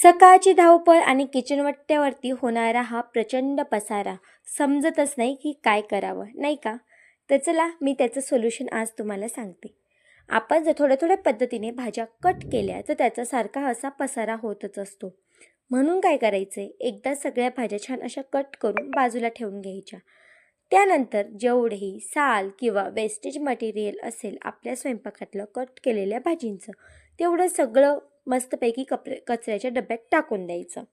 सकाळची धावपळ आणि किचनवट्ट्यावरती होणारा हा प्रचंड पसारा समजतच नाही की काय करावं नाही का? तर चला मी त्याचं सोल्युशन आज तुम्हाला सांगते. आपण जर थोड्या थोड्या पद्धतीने भाज्या कट केल्या तर त्याचा सारखा असा पसारा होतच असतो. म्हणून काय करायचं आहे एकदा सगळ्या भाज्या छान अशा कट करून बाजूला ठेवून घ्यायच्या. त्यानंतर जेवढेही साल किंवा वेस्टेज मटेरियल असेल आपल्या स्वयंपाकातलं कट केलेल्या भाजींचं तेवढं सगळं मस्तपैकी कपडे कचऱ्याच्या डब्यात टाकून द्यायचं.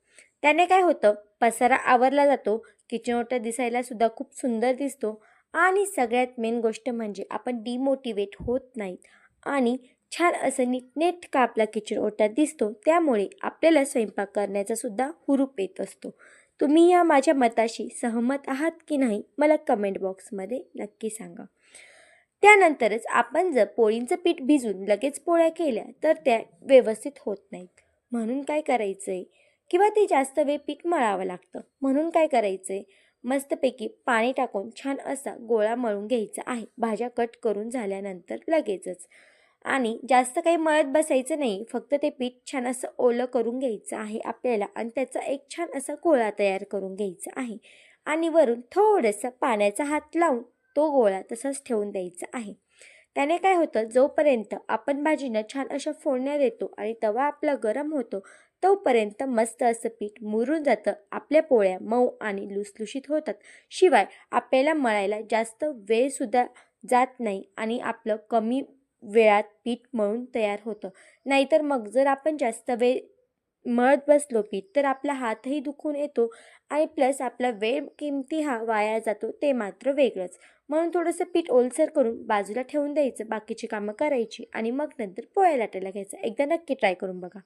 त्याने काय होतं? पसारा आवरला जातो किचन ओटा दिसायला सुद्धा खूप सुंदर दिसतो आणि सगळ्यात मेन गोष्ट म्हणजे आपण डिमोटिवेट होत नाहीत आणि छान असं नीटनेटका आपला किचन ओटा दिसतो? त्यामुळे आपल्याला स्वयंपाक करण्याचा सुद्धा हुरूप येत असतो. तुम्ही या माझ्या मताशी सहमत आहात की नाही? मला कमेंट बॉक्समध्ये नक्की सांगा. त्यानंतरच आपण जर पोळींचं पीठ भिजून लगेच पोळ्या केल्या तर त्या व्यवस्थित होत नाहीत. म्हणून काय करायचं आहे किंवा ते जास्त वेळ पीठ मळावं लागतं. म्हणून काय करायचं आहे मस्तपैकी पाणी टाकून छान असा गोळा मळून घ्यायचा आहे. भाज्या कट करून झाल्यानंतर लगेचच. आणि जास्त काही मळत बसायचं नाही. फक्त ते पीठ छान असं ओलं करून घ्यायचं आहे आपल्याला आणि त्याचा एक छान असा गोळा तयार करून घ्यायचा आहे. आणि वरून थोडंसं पाण्याचा हात लावून तो गोळा तसाच ठेवून द्यायचा आहे. त्याने काय होतं? जोपर्यंत आपण भाजीनं छान अशा फोडण्या देतो आणि तवा आपला गरम होतो तोपर्यंत मस्त असं पीठ मुरून जातं आपल्या पोळ्या मऊ आणि लुसलुशीत होतात. शिवाय आपल्याला मळायला जास्त वेळसुद्धा जात नाही आणि आपलं कमी वेळात पीठ मळून तयार होतं. नाहीतर मग जर आपण जास्त वेळ मळत बसलो पीठ तर आपला हातही दुखून येतो आणि प्लस आपला वेळ किमती हा वाया जातो ते मात्र वेगळंच. म्हणून थोडंसं पीठ ओलसर करून बाजूला ठेवून द्यायचं बाकीची कामं करायची आणि मग नंतर पोळ्या लाटायला घ्यायचं. एकदा नक्की ट्राय करून बघा.